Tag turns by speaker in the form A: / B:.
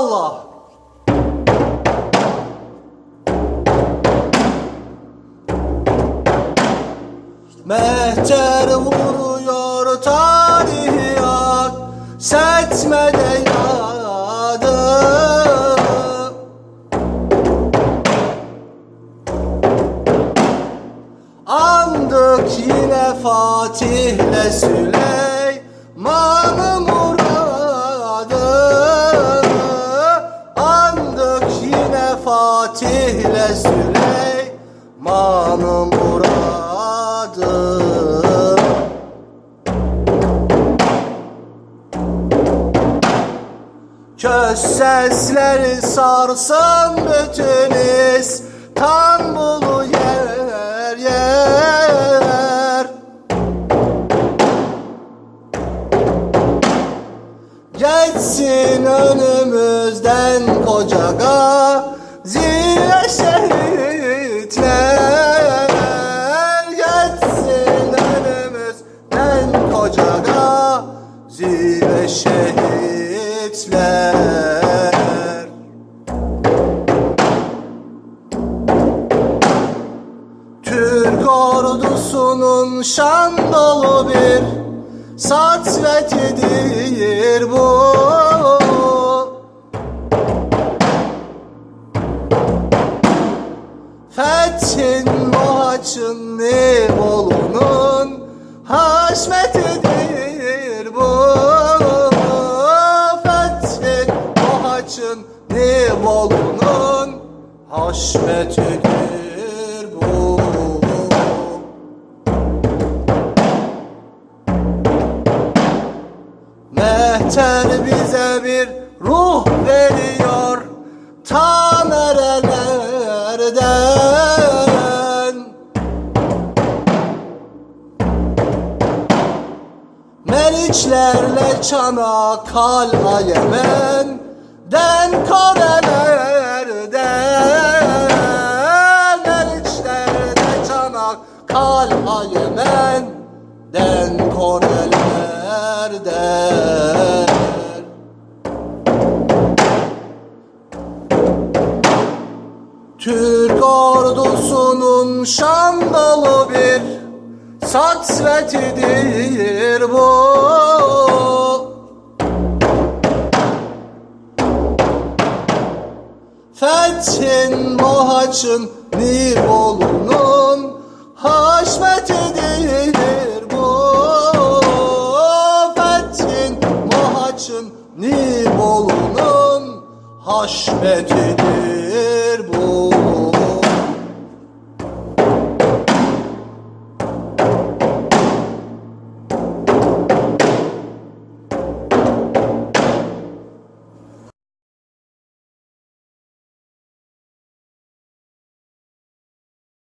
A: Allah. Mehter vuruyor tarihi ak Setmede yadı Andık yine Fatih'le Süleyman'ı Fatih'le Süleyman'ı muradı. Köz sesleri sarsın bütün İstanbul'u yer yer. Geçsin önümüzden koca gaziye ordusunun şan dolu bir satvetidir bu. Fethin Mohaç'ın Nibolu'nun haşmetidir bu. Fethin Mohaç'ın Nibolu'nun haşmetidir Mehter bize bir ruh veriyor. Ta nerelerden? Meriçlerle Çanakkale Yemen'den Korelerden Meriçlerle Çanakkale Yemen'den Korelerden Türk ordusunun şandalı bir satvetidir bu. Fethin Mohaç'ın Nibolu'nun haşmetidir bu. Fethin Mohaç'ın Nibolu'nun haşmetidir bu